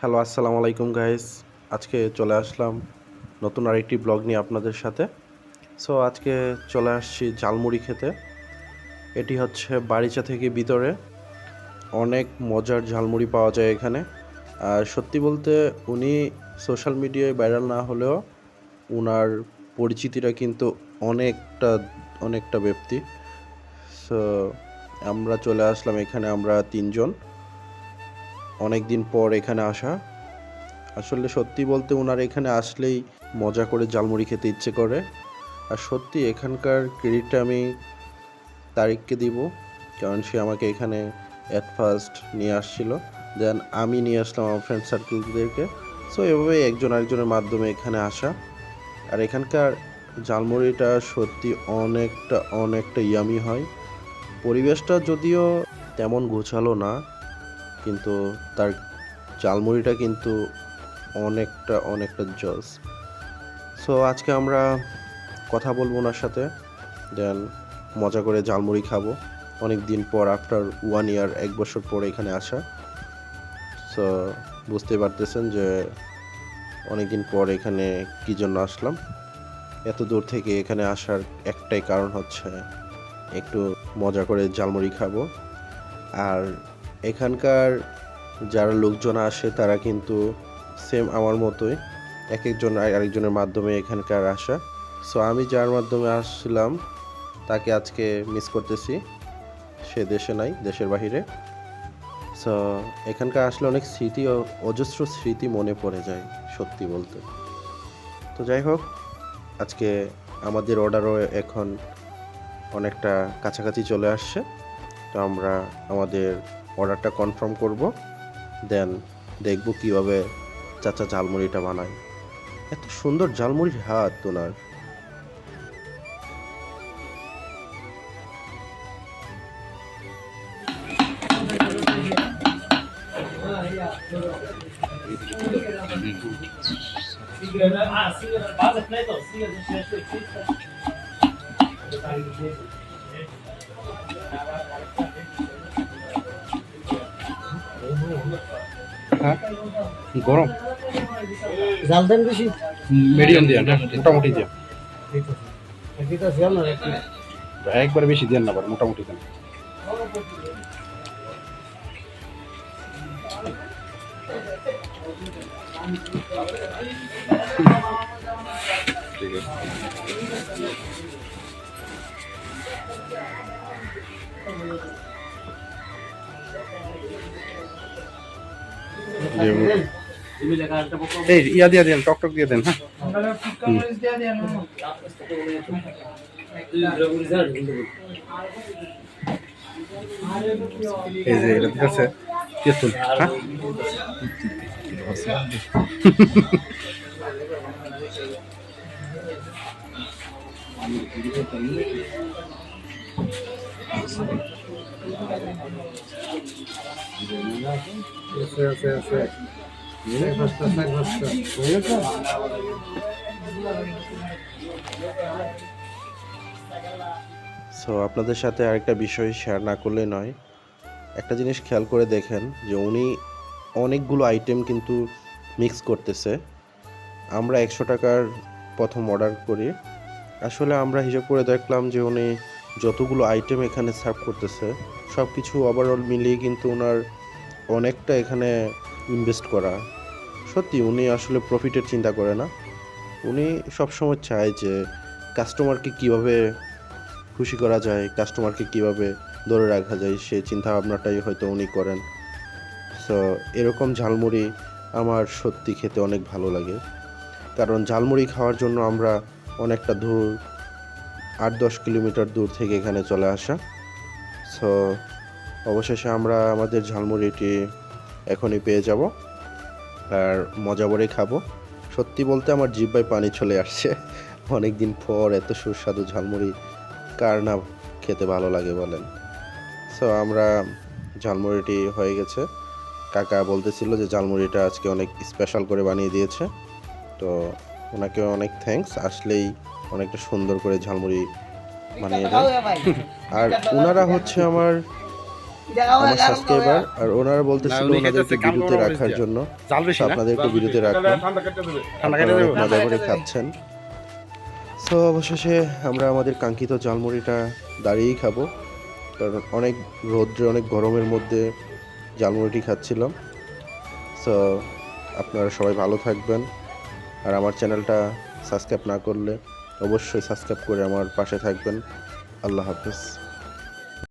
Hello, আসসালামু আলাইকুম guys আজকে চলে আসলাম নতুন আরেকটি ব্লগ নিয়ে আপনাদের সাথে। সো আজকে চলে আসছি ঝালমুড়ি খেতে। এটি হচ্ছে বাড়িচা থেকে ভিতরে। অনেক মজার ঝালমুড়ি পাওয়া যায় এখানে। আর সত্যি বলতে, উনি সোশ্যাল মিডিয়ায় ভাইরাল না হলেও ওনার পরিচিতিটা কিন্তু অনেকটা অনেকটা ব্যক্তি সো আমরা চলে আসলাম এখানে, আমরা তিনজন। অনেক দিন পর এখানে আসা। আসলে সত্যি বলতে ওনার এখানে আসলেই মজা করে জালমুড়ি খেতে ইচ্ছে করে। আর সত্যি এখানকার ক্রেডিটটা আমি তারিককে দিব, কারণ সে আমাকে এখানে অ্যাট ফার্স্ট নিয়ে আসছিল। দেন আমি নিয়ে আসলাম আমার ফ্রেন্ড সার্কেলদেরকে সো এভাবে একজন আরেকজনের মাধ্যমে এখানে আসা। আর এখানকার জালমুড়িটা সত্যি অনেকটা অনেকটা ইয়ামি হয়। পরিবেশটা যদিও তেমন গোছালো না কিন্তু তার চালমুড়িটা কিন্তু অনেকটা অনেকটা জস। সো আজকে আমরা কথা বলব ওনার সাথে। দেন মজা করে ঝালমুড়ি খাব। অনেক দিন পর আফটার ওয়ান ইয়ার এক বছর পরে এখানে আসা। সো বুঝতে পারতেছেন যে অনেক দিন পর এখানে কী জন্য আসলাম। এত দূর থেকে এখানে আসার একটাই কারণ হচ্ছে একটু মজা করে ঝালমুড়ি খাব। আর এখানকার যারা লোকজন আসে, তারা কিন্তু সেম আমার মতোই। এক একজন আর আরেকজনের মাধ্যমে এখানকার আসা। সো আমি যার মাধ্যমে আসছিলাম তাকে আজকে মিস করতেছি। সে দেশে নাই, দেশের বাহিরে। সো এখানকার আসলে অনেক স্মৃতি, অজস্র স্মৃতি মনে পড়ে যায়, সত্যি বলতে। তো যাই হোক, আজকে আমাদের অর্ডারও এখন অনেকটা কাছাকাছি চলে আসছে। তো আমরা আমাদের অর্ডারটা কনফার্ম করব। দেন দেখব কীভাবে চাচা ঝালমুড়িটা বানায়। এত সুন্দর ঝালমুড়ির হাত ওনার। Ah, eu গরম। জাল দেন বেশি। মিডিয়াম দিয়ে মোটামুটি দিয়ে। একবারে বেশি দিয়ে না মোটামুটি দেন। ঠিক আছে। এই, ইয়া দিয়ে দেন, টক টক দিয়ে দেন হ্যাঁ। এই যে, এটা ঠিক আছে। তেঁতুল হ্যাঁ। সো আপনাদের সাথে আরেকটা বিষয় শেয়ার না করলে নয়। একটা জিনিস খেয়াল করে দেখেন যে উনি অনেকগুলো আইটেম কিন্তু মিক্স করতেছে। আমরা একশো টাকার প্রথম অর্ডার করি। আসলে আমরা হিসাব করে দেখলাম যে উনি যতগুলো আইটেম এখানে সার্ভ করতেছে সব কিছু ওভারঅল মিলিয়ে কিন্তু ওনার অনেকটা এখানে ইনভেস্ট করা। সত্যি, উনি আসলে প্রফিটের চিন্তা করে না। উনি সবসময় চায় যে কাস্টমারকে কীভাবে খুশি করা যায় কাস্টমারকে কীভাবে ধরে রাখা যায় সেই চিন্তা ভাবনাটাই হয়তো উনি করেন। সো এরকম ঝালমুড়ি আমার সত্যি খেতে অনেক ভালো লাগে। কারণ ঝালমুড়ি খাওয়ার জন্য আমরা অনেকটা দূর আট দশ কিলোমিটার দূর থেকে এখানে চলে আসা। সো অবশেষে আমরা আমাদের ঝালমুড়িটি এখনই পেয়ে যাব আর মজা করে খাব। সত্যি বলতে আমার জিব্বায় পানি চলে আসছে। অনেক দিন পর এত সুস্বাদু ঝালমুড়ি, কার না খেতে ভালো লাগে বলেন। সো আমরা ঝালমুড়িটি হয়ে গেছে। কাকা বলতেছিল যে ঝালমুড়িটা আজকে অনেক স্পেশাল করে বানিয়ে দিয়েছে। তো ওনাকে অনেক থ্যাঙ্কস আসলেই অনেকটা সুন্দর করে ঝালমুড়ি বানিয়ে দেয়। আর ওনারা হচ্ছে আমার আমার সাবস্ক্রাইবার আর ওনারা বলতেছিল ওনাদেরকে করা রাখার জন্য। আপনাদের একটু অনেক দেবো মজা করে খাচ্ছেন। সো অবশেষে আমরা আমাদের কাঙ্ক্ষিত জালমুড়িটা দাঁড়িয়েই খাব। কারণ অনেক রৌদ্রে অনেক গরমের মধ্যে জালমুড়িটি খাচ্ছিলাম। সো আপনারা সবাই ভালো থাকবেন। আর আমার চ্যানেলটা সাবস্ক্রাইব না করলে অবশ্যই সাবস্ক্রাইব করে আমার পাশে থাকবেন। আল্লাহ হাফেজ।